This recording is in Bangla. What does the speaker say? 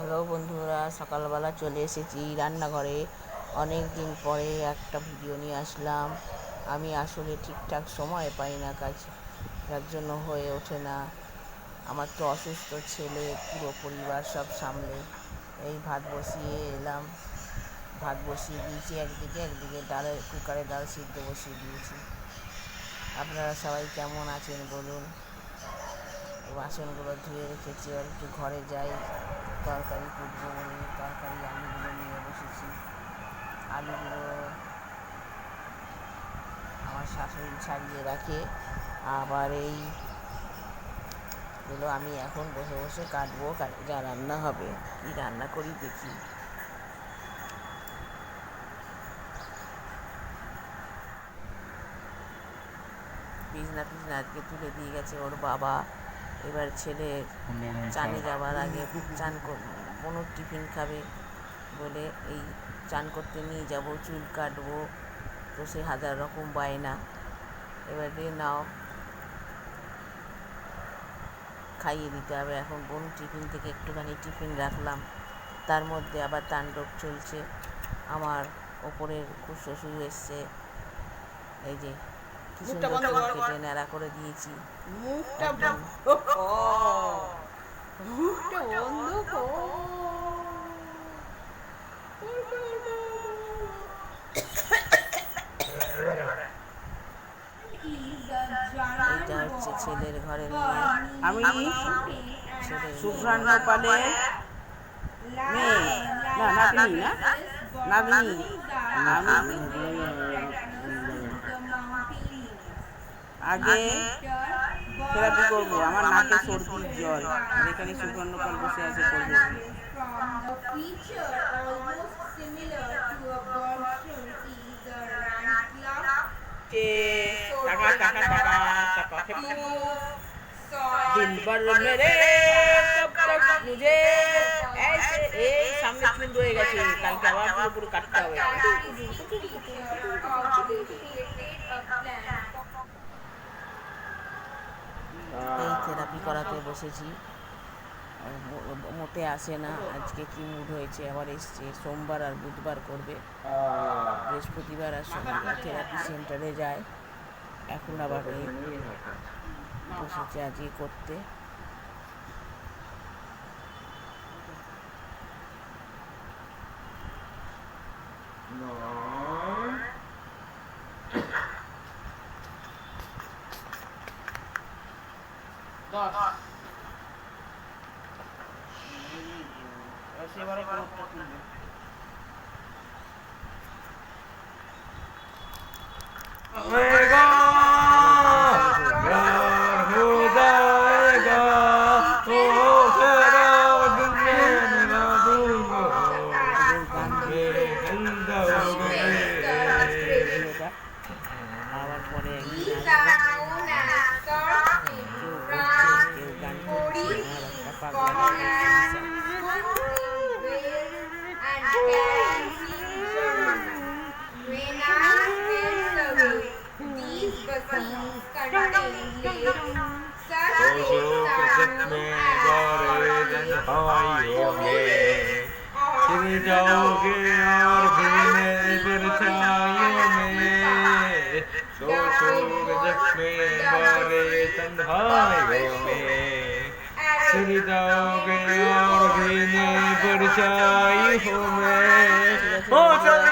হ্যালো বন্ধুরা, সকালবেলা চলে এসেছি রান্নাঘরে। অনেক দিন পরে একটা ভিডিও নিয়ে আসলাম। আমি আসলে ঠিকঠাক সময় পাই না কাজ, যার জন্য হয়ে ওঠে না। আমার তো অসুস্থ ছেলে, পুরো পরিবার সব সামলে। এই ভাত বসিয়ে এলাম। ভাত বসিয়ে দিয়েছি, একদিকে একদিকে ডালের কুকারে ডাল সিদ্ধ বসিয়ে দিয়েছি। আপনারা সবাই কেমন আছেন বলুন? বাসনগুলো ধুয়ে রেখেছি আর একটু ঘরে যাই। তরকারি কুটবো বলে তরকারি আলুগুলো নিয়ে বসেছি। আলুগুলো আমার শাশুড়ি ছাড়িয়ে রাখে। আবার এই গুলো আমি এখন বসে বসে কাটবো কাটে যা রান্না হবে। কী রান্না করি দেখি। বিছনা টিছনা আজকে তুলে দিয়ে গেছে ওর বাবা। এবার ছেলে চানে যাওয়ার আগে চান কোনো টিফিন খাবে বলে এই চান করতে নিয়ে যাব চুল কাটবো। তো সে হাজার রকম বায়না। এবারে নাও খাইয়ে দিতে হবে। এখন বোন টিফিন থেকে একটুখানি টিফিন রাখলাম। তার মধ্যে আবার তাণ্ডব চলছে। আমার ওপরের খুব শ্বশুর এসছে। এই যে কি সুন্দর কেটে ন্যাড়া করে দিয়েছি। মুখটা ছেলের ঘরের মেয়ে আমি সুফ্রান গোপালের মেয়ে। না নাতনি না? নাতনি। আমি আগে থেরাপি করব। আমার নাকে সর্দির জল। যেখানে সুফ্রান গোপাল বসে আছে করব। From the feature almost similar to a mushroom is a rantla, के टाका टाका टाका टाका move, soil, दिन भर मेरे कब तक मुझे ऐसे এই সামনে চুল রয়ে গেছে কালকে আবার পুরো পুরো কাটতে হবে that is the feature of the created a plant. এই থেরাপি করাতে বসেছি আর মো- মোটে আসে না আজকে কি মুড হয়েছে আবার এসছে সোমবার আর বুধবার করবে বৃহস্পতিবার আর শনিবার থেরাপি সেন্টারে যায় এখন আবার এই বসেছে আজকে করতে সেবারে কোনটা তুলবে जगत में गौरव हवाई होंगे फिर जाओगे और भीने परछाइयों में सोचो जग में। बारे में फिर जाओगे और भीने परछाइयों में हो चले